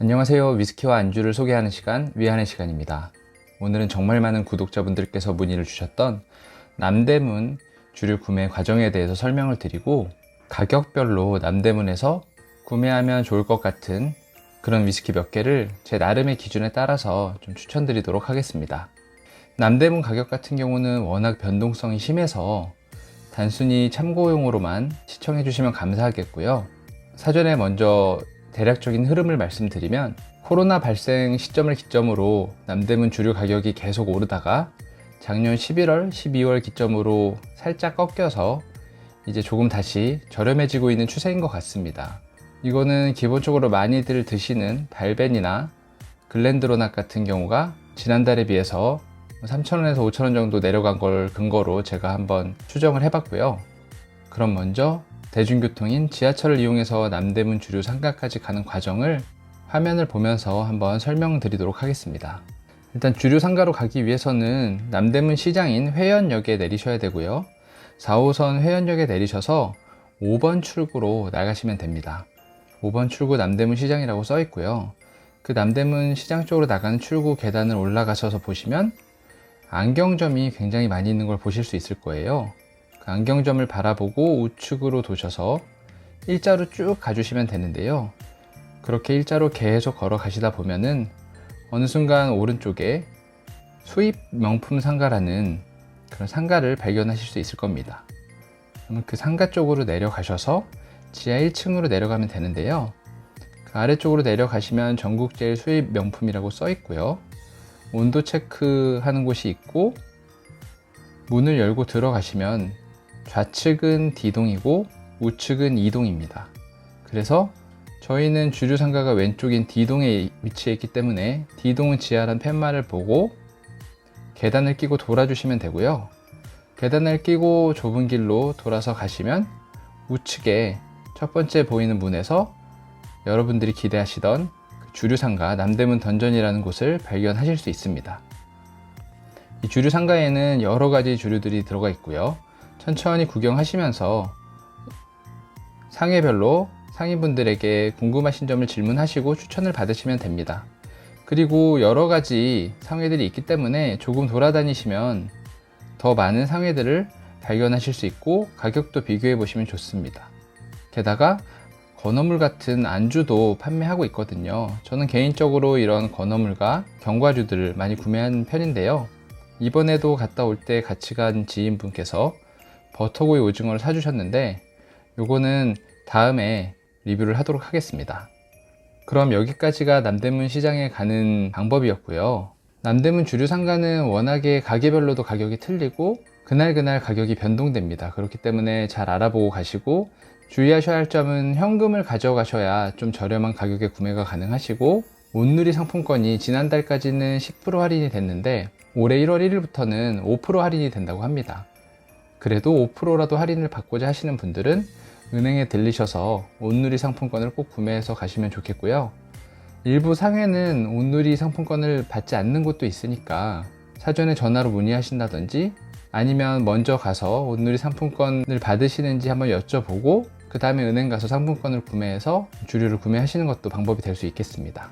안녕하세요. 위스키와 안주를 소개하는 시간, 위한의 시간입니다. 오늘은 정말 많은 구독자분들께서 문의를 주셨던 남대문 주류 구매 과정에 대해서 설명을 드리고 가격별로 남대문에서 구매하면 좋을 것 같은 그런 위스키 몇 개를 제 나름의 기준에 따라서 좀 추천드리도록 하겠습니다. 남대문 가격 같은 경우는 워낙 변동성이 심해서 단순히 참고용으로만 시청해 주시면 감사하겠고요. 사전에 먼저 대략적인 흐름을 말씀드리면 코로나 발생 시점을 기점으로 남대문 주류 가격이 계속 오르다가 작년 11월, 12월 기점으로 살짝 꺾여서 이제 조금 다시 저렴해지고 있는 추세인 것 같습니다. 이거는 기본적으로 많이들 드시는 발벤이나 글렌드로낙 같은 경우가 지난달에 비해서 3,000원에서 5,000원 정도 내려간 걸 근거로 제가 한번 추정을 해봤고요. 그럼 먼저 대중교통인 지하철을 이용해서 남대문 주류 상가까지 가는 과정을 화면을 보면서 한번 설명드리도록 하겠습니다. 일단 주류 상가로 가기 위해서는 남대문 시장인 회원역에 내리셔야 되고요. 4호선 회원역에 내리셔서 5번 출구로 나가시면 됩니다. 5번 출구 남대문 시장이라고 써 있고요. 그 남대문 시장 쪽으로 나가는 출구 계단을 올라가셔서 보시면 안경점이 굉장히 많이 있는 걸 보실 수 있을 거예요. 그 안경점을 바라보고 우측으로 도셔서 일자로 쭉 가주시면 되는데요. 그렇게 일자로 계속 걸어가시다 보면은 어느 순간 오른쪽에 수입 명품 상가라는 그런 상가를 발견하실 수 있을 겁니다. 그러면 그 상가 쪽으로 내려가셔서 지하 1층으로 내려가면 되는데요. 그 아래쪽으로 내려가시면 전국 제일 수입 명품이라고 써 있고요. 온도 체크하는 곳이 있고 문을 열고 들어가시면 좌측은 D동이고 우측은 E동입니다. 그래서 저희는 주류 상가가 왼쪽인 D동에 위치해 있기 때문에 D동은 지하란 팻말을 보고 계단을 끼고 돌아주시면 되고요. 계단을 끼고 좁은 길로 돌아서 가시면 우측에 첫 번째 보이는 문에서 여러분들이 기대하시던 그 주류 상가 남대문 던전이라는 곳을 발견하실 수 있습니다. 이 주류 상가에는 여러 가지 주류들이 들어가 있고요. 천천히 구경하시면서 상해별로 상인분들에게 궁금하신 점을 질문하시고 추천을 받으시면 됩니다. 그리고 여러 가지 상회들이 있기 때문에 조금 돌아다니시면 더 많은 상회들을 발견하실 수 있고 가격도 비교해 보시면 좋습니다. 게다가 건어물 같은 안주도 판매하고 있거든요. 저는 개인적으로 이런 건어물과 견과류들을 많이 구매하는 편인데요. 이번에도 갔다 올 때 같이 간 지인분께서 버터구이 오징어를 사주셨는데 요거는 다음에 리뷰를 하도록 하겠습니다. 그럼 여기까지가 남대문 시장에 가는 방법이었고요. 남대문 주류 상가는 워낙에 가게별로도 가격이 틀리고 그날그날 가격이 변동됩니다. 그렇기 때문에 잘 알아보고 가시고 주의하셔야 할 점은 현금을 가져가셔야 좀 저렴한 가격에 구매가 가능하시고 온누리 상품권이 지난달까지는 10% 할인이 됐는데 올해 1월 1일부터는 5% 할인이 된다고 합니다. 그래도 5%라도 할인을 받고자 하시는 분들은 은행에 들리셔서 온누리 상품권을 꼭 구매해서 가시면 좋겠고요. 일부 상회는 온누리 상품권을 받지 않는 곳도 있으니까 사전에 전화로 문의하신다든지 아니면 먼저 가서 온누리 상품권을 받으시는지 한번 여쭤보고 그 다음에 은행 가서 상품권을 구매해서 주류를 구매하시는 것도 방법이 될 수 있겠습니다.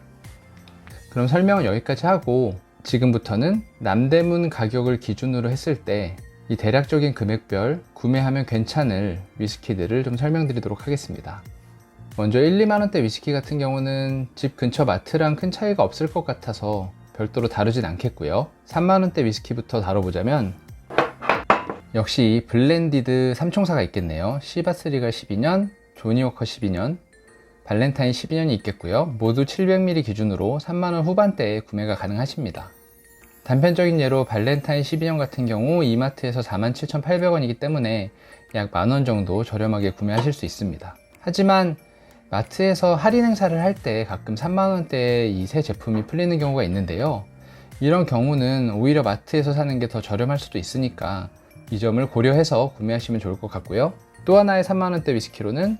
그럼 설명은 여기까지 하고 지금부터는 남대문 가격을 기준으로 했을 때 이 대략적인 금액별 구매하면 괜찮을 위스키들을 좀 설명드리도록 하겠습니다. 먼저 1, 2만원대 위스키 같은 경우는 집 근처 마트랑 큰 차이가 없을 것 같아서 별도로 다루진 않겠고요. 3만원대 위스키부터 다뤄보자면 역시 블렌디드 삼총사가 있겠네요. 시바스리가 12년, 조니워커 12년, 발렌타인 12년이 있겠고요. 모두 700ml 기준으로 3만원 후반대에 구매가 가능하십니다. 단편적인 예로 발렌타인 12년 같은 경우 이마트에서 47,800원이기 때문에 약 만원 정도 저렴하게 구매하실 수 있습니다. 하지만 마트에서 할인 행사를 할 때 가끔 3만원대에 이 새 제품이 풀리는 경우가 있는데요. 이런 경우는 오히려 마트에서 사는 게 더 저렴할 수도 있으니까 이 점을 고려해서 구매하시면 좋을 것 같고요. 또 하나의 3만원대 위스키로는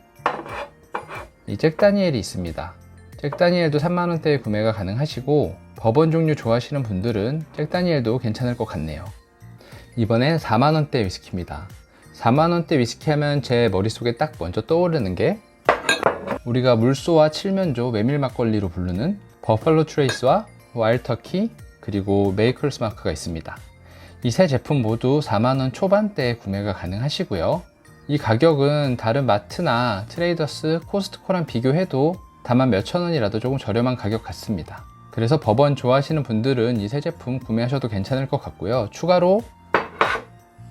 이 잭다니엘이 있습니다. 잭다니엘도 3만원대에 구매가 가능하시고 버번 종류 좋아하시는 분들은 잭다니엘도 괜찮을 것 같네요. 이번엔 4만원대 위스키입니다. 4만원대 위스키 하면 제 머릿속에 딱 먼저 떠오르는 게 우리가 물소와 칠면조, 메밀 막걸리로 부르는 버팔로 트레이스와 와일터키 그리고 메이클스 마크가 있습니다. 이 세 제품 모두 4만원 초반대에 구매가 가능하시고요. 이 가격은 다른 마트나 트레이더스, 코스트코랑 비교해도 다만 몇천 원이라도 조금 저렴한 가격 같습니다. 그래서 버번 좋아하시는 분들은 이세 제품 구매하셔도 괜찮을 것 같고요. 추가로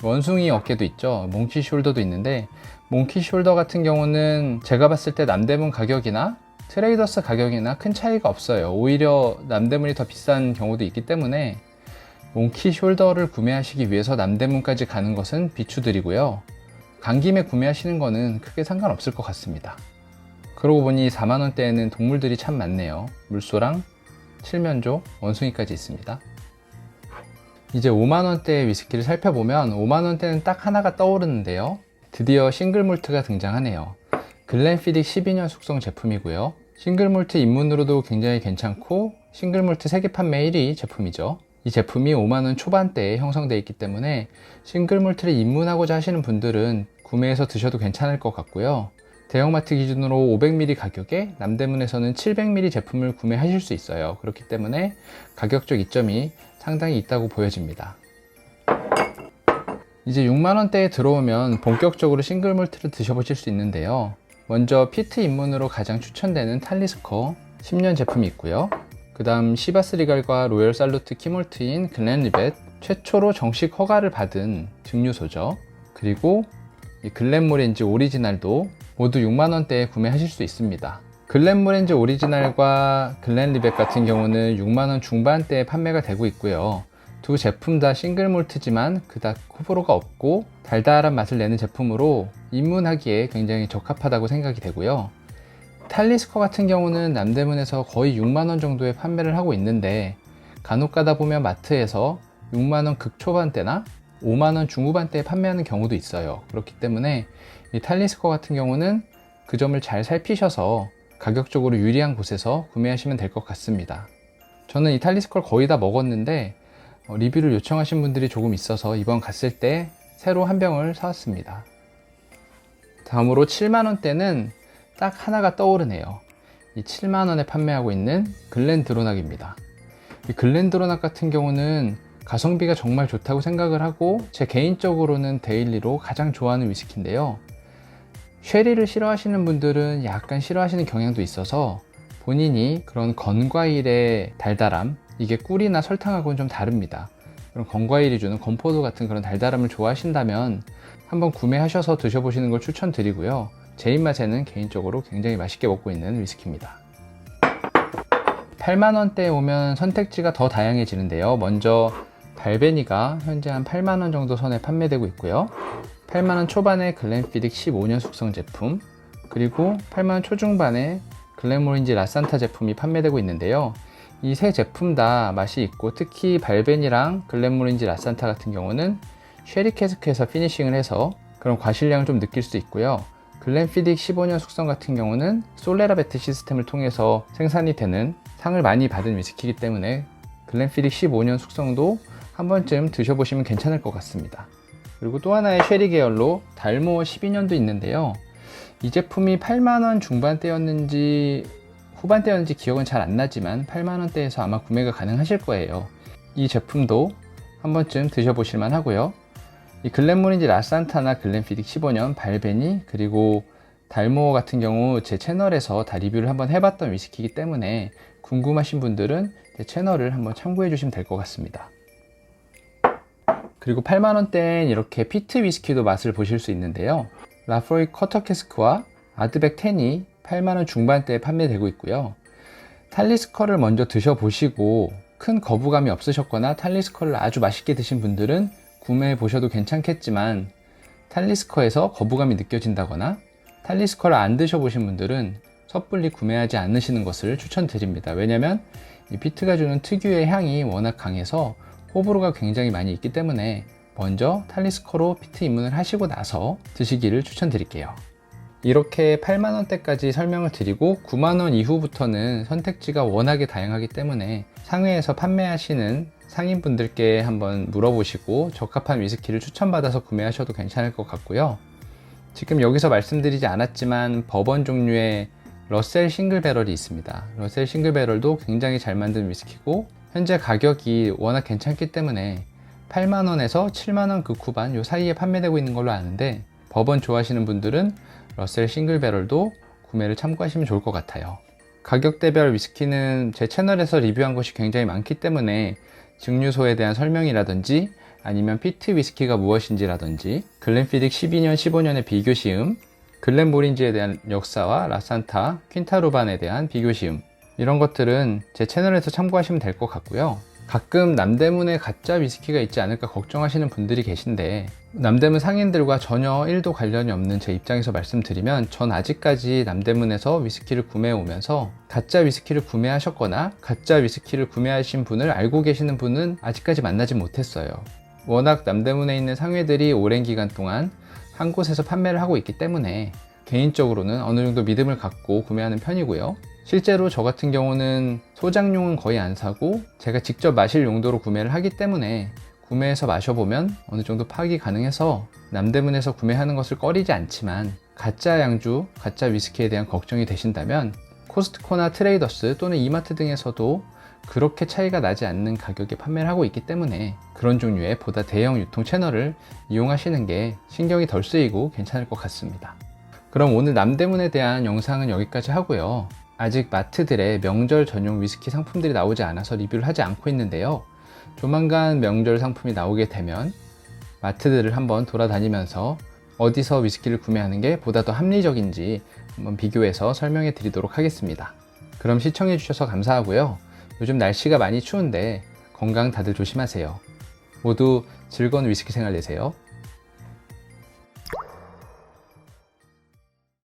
원숭이 어깨도 있죠. 몽키 숄더도 있는데 몽키 숄더 같은 경우는 제가 봤을 때 남대문 가격이나 트레이더스 가격이나 큰 차이가 없어요. 오히려 남대문이 더 비싼 경우도 있기 때문에 몽키 숄더를 구매하시기 위해서 남대문까지 가는 것은 비추드리고요. 간 김에 구매하시는 거는 크게 상관없을 것 같습니다. 그러고 보니 4만원대에는 동물들이 참 많네요. 물소랑 칠면조, 원숭이까지 있습니다. 이제 5만원대의 위스키를 살펴보면 5만원대는 딱 하나가 떠오르는데요. 드디어 싱글몰트가 등장하네요. 글렌피딕 12년 숙성 제품이고요. 싱글몰트 입문으로도 굉장히 괜찮고 싱글몰트 세계 판매 1위 제품이죠. 이 제품이 5만원 초반대에 형성되어 있기 때문에 싱글몰트를 입문하고자 하시는 분들은 구매해서 드셔도 괜찮을 것 같고요. 대형마트 기준으로 500ml 가격에 남대문에서는 700ml 제품을 구매하실 수 있어요. 그렇기 때문에 가격적 이점이 상당히 있다고 보여집니다. 이제 6만원대에 들어오면 본격적으로 싱글몰트를 드셔보실 수 있는데요. 먼저 피트 입문으로 가장 추천되는 탈리스커 10년 제품이 있고요. 그 다음 시바스 리갈과 로열 살루트 키몰트인 글렌리벳 최초로 정식 허가를 받은 증류소죠. 그리고 이 글렌모렌지 오리지널도 모두 6만원대에 구매하실 수 있습니다. 글렌모렌지 오리지널과 글렌리벳 같은 경우는 6만원 중반대에 판매가 되고 있고요. 두 제품 다 싱글 몰트지만 그닥 호불호가 없고 달달한 맛을 내는 제품으로 입문하기에 굉장히 적합하다고 생각이 되고요. 탈리스커 같은 경우는 남대문에서 거의 6만원 정도에 판매를 하고 있는데 간혹 가다 보면 마트에서 6만원 극초반대나 5만원 중후반대에 판매하는 경우도 있어요. 그렇기 때문에 이 탈리스커 같은 경우는 그 점을 잘 살피셔서 가격적으로 유리한 곳에서 구매하시면 될 것 같습니다. 저는 이 탈리스커를 거의 다 먹었는데 어, 리뷰를 요청하신 분들이 조금 있어서 이번 갔을 때 새로 한 병을 사왔습니다. 다음으로 7만원대는 딱 하나가 떠오르네요. 이 7만원에 판매하고 있는 글렌드로낙입니다. 이 글렌드로낙 같은 경우는 가성비가 정말 좋다고 생각을 하고 제 개인적으로는 데일리로 가장 좋아하는 위스키인데요. 쉐리를 싫어하시는 분들은 약간 싫어하시는 경향도 있어서 본인이 그런 건과일의 달달함, 이게 꿀이나 설탕하고는 좀 다릅니다. 그런 건과일이 주는 건포도 같은 그런 달달함을 좋아하신다면 한번 구매하셔서 드셔보시는 걸 추천드리고요. 제 입맛에는 개인적으로 굉장히 맛있게 먹고 있는 위스키입니다. 8만원대에 오면 선택지가 더 다양해지는데요. 먼저 발베니가 현재 한 8만원 정도 선에 판매되고 있고요. 8만원 초반에 글렌피딕 15년 숙성 제품, 그리고 8만원 초중반에 글렌모린지 라산타 제품이 판매되고 있는데요. 이 세 제품 다 맛이 있고 특히 발벤이랑 글렌모린지 라산타 같은 경우는 쉐리 캐스크에서 피니싱을 해서 그런 과실량을 좀 느낄 수 있고요. 글렌피딕 15년 숙성 같은 경우는 솔레라베트 시스템을 통해서 생산이 되는 상을 많이 받은 위스키이기 때문에 글렌피딕 15년 숙성도 한 번쯤 드셔보시면 괜찮을 것 같습니다. 그리고 또 하나의 쉐리 계열로 달모 12년도 있는데요. 이 제품이 8만원 중반대였는지 후반대였는지 기억은 잘 안 나지만 8만원대에서 아마 구매가 가능하실 거예요. 이 제품도 한 번쯤 드셔보실만 하고요. 이 글렌모린지 라산타나 글렌피딕 15년 발베니 그리고 달모 같은 경우 제 채널에서 다 리뷰를 한번 해봤던 위스키이기 때문에 궁금하신 분들은 제 채널을 한번 참고해 주시면 될 것 같습니다. 그리고 8만원대엔 이렇게 피트 위스키도 맛을 보실 수 있는데요. 라프로이 커터 캐스크와 아드백 10이 8만원 중반대에 판매되고 있고요. 탈리스커를 먼저 드셔보시고 큰 거부감이 없으셨거나 탈리스커를 아주 맛있게 드신 분들은 구매해 보셔도 괜찮겠지만 탈리스커에서 거부감이 느껴진다거나 탈리스커를 안 드셔보신 분들은 섣불리 구매하지 않으시는 것을 추천드립니다. 왜냐면 이 피트가 주는 특유의 향이 워낙 강해서 호불호가 굉장히 많이 있기 때문에 먼저 탈리스커로 피트 입문을 하시고 나서 드시기를 추천드릴게요. 이렇게 8만원대까지 설명을 드리고 9만원 이후부터는 선택지가 워낙에 다양하기 때문에 상회에서 판매하시는 상인분들께 한번 물어보시고 적합한 위스키를 추천받아서 구매하셔도 괜찮을 것 같고요. 지금 여기서 말씀드리지 않았지만 버번 종류의 러셀 싱글 배럴이 있습니다. 러셀 싱글 배럴도 굉장히 잘 만든 위스키고 현재 가격이 워낙 괜찮기 때문에 8만원에서 7만원 그 후반 요 사이에 판매되고 있는 걸로 아는데 버번 좋아하시는 분들은 러셀 싱글 배럴도 구매를 참고하시면 좋을 것 같아요. 가격대별 위스키는 제 채널에서 리뷰한 것이 굉장히 많기 때문에 증류소에 대한 설명이라든지 아니면 피트 위스키가 무엇인지라든지 글렌피딕 12년 15년의 비교 시음 글렌모린지에 대한 역사와 라산타, 퀸타로반에 대한 비교 시음 이런 것들은 제 채널에서 참고하시면 될 것 같고요. 가끔 남대문에 가짜 위스키가 있지 않을까 걱정하시는 분들이 계신데 남대문 상인들과 전혀 1도 관련이 없는 제 입장에서 말씀드리면 전 아직까지 남대문에서 위스키를 구매해 오면서 가짜 위스키를 구매하셨거나 가짜 위스키를 구매하신 분을 알고 계시는 분은 아직까지 만나지 못했어요. 워낙 남대문에 있는 상회들이 오랜 기간 동안 한 곳에서 판매를 하고 있기 때문에 개인적으로는 어느 정도 믿음을 갖고 구매하는 편이고요. 실제로 저 같은 경우는 소장용은 거의 안 사고 제가 직접 마실 용도로 구매를 하기 때문에 구매해서 마셔보면 어느 정도 파악이 가능해서 남대문에서 구매하는 것을 꺼리지 않지만 가짜 양주, 가짜 위스키에 대한 걱정이 되신다면 코스트코나 트레이더스 또는 이마트 등에서도 그렇게 차이가 나지 않는 가격에 판매를 하고 있기 때문에 그런 종류의 보다 대형 유통 채널을 이용하시는 게 신경이 덜 쓰이고 괜찮을 것 같습니다. 그럼 오늘 남대문에 대한 영상은 여기까지 하고요. 아직 마트들의 명절 전용 위스키 상품들이 나오지 않아서 리뷰를 하지 않고 있는데요. 조만간 명절 상품이 나오게 되면 마트들을 한번 돌아다니면서 어디서 위스키를 구매하는 게 보다 더 합리적인지 한번 비교해서 설명해 드리도록 하겠습니다. 그럼 시청해 주셔서 감사하고요. 요즘 날씨가 많이 추운데 건강 다들 조심하세요. 모두 즐거운 위스키 생활 되세요.